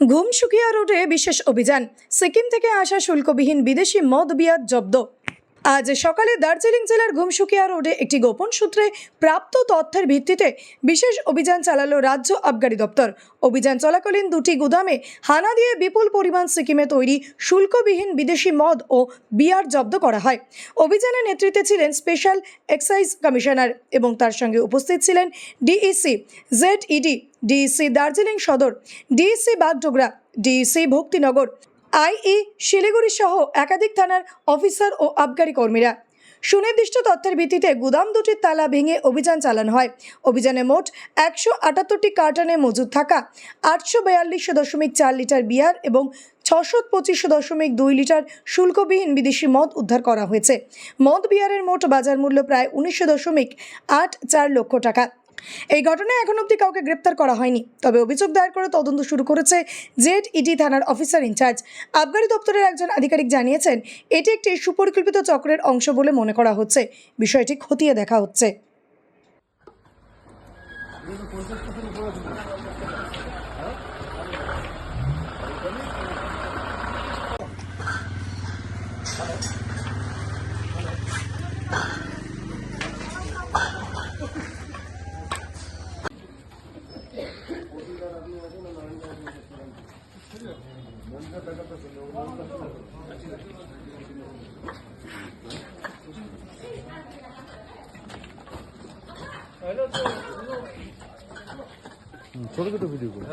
ঘুমসুকিয়া রোডে বিশেষ অভিযান। সিকিম থেকে আসা শুল্কবিহীন বিদেশি মদ বিয়ার জব্দ। আজ সকালে দার্জিলিং জেলার ঘুমসুকিয়া রোডে একটি গোপন সূত্রে প্রাপ্ত তথ্যের ভিত্তিতে বিশেষ অভিযান চালালো রাজ্য আবগারি দপ্তর। অভিযান চলাকালীন দুটি গুদামে হানা দিয়ে বিপুল পরিমাণ সিকিমে তৈরি শুল্কবিহীন বিদেশি মদ ও বিয়ার জব্দ করা হয়। অভিযানের নেতৃত্বে ছিলেন স্পেশাল এক্সাইজ কমিশনার এবং তার সঙ্গে উপস্থিত ছিলেন DEC, Z ED DEC Darjeeling Sadar DEC Bagdogra DEC Bhaktinagar, IE Siliguri সহ একাধিক থানার অফিসার ও আবগারি কর্মীরা। সুনির্দিষ্ট তথ্যের ভিত্তিতে গুদাম দুটির তালা ভেঙে অভিযান চালানো হয়। অভিযানে মোট একশো আটাত্তরটি কার্টনে মজুদ থাকা, আটশো বিয়াল্লিশ দশমিক চার লিটার বিয়ার এবং ছশো পঁচিশ দশমিক দুই লিটার শুল্কবিহীন বিদেশি মদ উদ্ধার করা হয়েছে। মদ বিয়ারের মোট বাজার মূল্য প্রায় উনিশশো দশমিক আট চার লক্ষ টাকা। এই ঘটনায় এখন অবধি কাউকে গ্রেপ্তার করা হয়নি। তবে অভিযোগ দায়ের করে তদন্ত শুরু করেছে জেড ইডি থানার অফিসার ইনচার্জ। আবগারি দপ্তরের একজন আধিকারিক জানিয়েছেন, এটি একটি সুপরিকল্পিত চক্রের অংশ বলে মনে করা হচ্ছে। বিষয়টি খতিয়ে দেখা হচ্ছে। ছোট ছোট ভিডিও করে